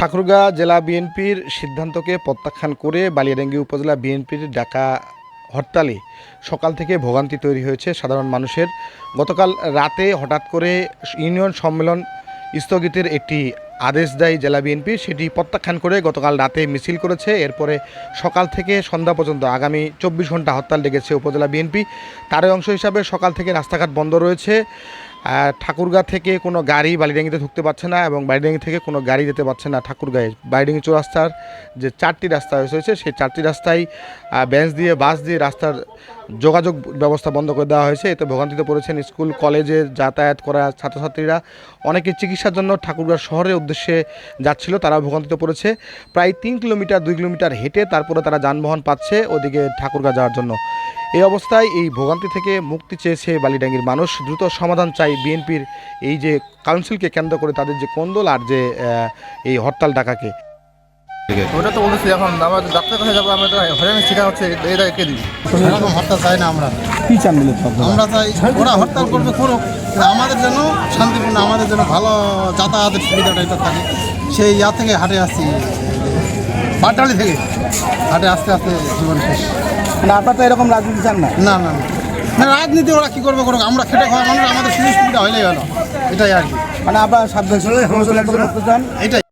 ঠাকুরগাঁ জেলা বিএনপির সিদ্ধান্তকে প্রত্যাখ্যান করে বালিয়াডাঙ্গি উপজেলা বিএনপির ডাকা হরতালে সকাল থেকে ভোগান্তি তৈরি হয়েছে সাধারণ মানুষের। গতকাল রাতে হঠাৎ করে ইউনিয়ন সম্মেলন স্থগিতের একটি আদেশ দেয় জেলা বিএনপি, সেটি প্রত্যাখ্যান করে গতকাল রাতে মিছিল করেছে। এরপরে সকাল থেকে সন্ধ্যা পর্যন্ত আগামী চব্বিশ ঘণ্টা হরতাল ডেকেছে উপজেলা বিএনপি। তারই অংশ হিসাবে সকাল থেকে রাস্তাঘাট বন্ধ রয়েছে। ঠাকুরগাঁ থেকে কোনো গাড়ি বালিডাঙ্গিতে ঢুকতে পারছে না এবং বালিডাঙ্গি থেকে কোনো গাড়ি যেতে পারছে না ঠাকুরগাঁয়ে। বালিডাঙ্গি চৌরাস্তার যে চারটি রাস্তা হয়েছে সেই চারটি রাস্তায় বেঞ্চ দিয়ে বাস দিয়ে রাস্তার যোগাযোগ ব্যবস্থা বন্ধ করে দেওয়া হয়েছে। এতে ভোগান্তিতে পড়েছেন স্কুল, কলেজে যাতায়াত করা ছাত্রছাত্রীরা। অনেকে চিকিৎসার জন্য ঠাকুরগাঁ শহরের উদ্দেশ্যে যাচ্ছিল তারা ভোগান্তিতে পড়েছে। প্রায় তিন কিলোমিটার, দুই কিলোমিটার হেঁটে তারপরে তারা যানবাহন পাচ্ছে ওদিকে ঠাকুরগাঁ যাওয়ার জন্য। এই অবস্থায় এই ভোগান্তি থেকে মুক্তি চেয়েছে বালিডাঙ্গির মানুষ। দ্রুত সমাধান চাই বিএনপির এই যে কাউন্সিলকে কেন্দ্র করে তাদের যে কোন্দল আর যে এই হরতাল ডাকাকে। ওটা তো বলেছি এখন আমার ডাক্তার কাছে যাব আমরা শিকার হচ্ছে এটা কে দিবি? এরকম হরতাল চাই না আমরা। কি চান আমরা চাই ওরা হরতাল করবে করুক আমাদের জন্য শান্তিপূর্ণ আমাদের জন্য ভালো যাতায়াতের সুবিধাটা এটা থাকে। সেই ইয়া থেকে হাটে আসছি। পাটালি থেকে হাটে আস্তে আস্তে জীবন শেষ। মানে আপনার তো এরকম রাজনীতি চান না। না না না। রাজনীতি ওরা কী করবে করুক আমরা খেটে খাওয়া মানুষ আমাদের সুযোগ সুবিধা হইলেই হলো। এটাই আর কি। মানে আপনার সাবধান চান এটাই।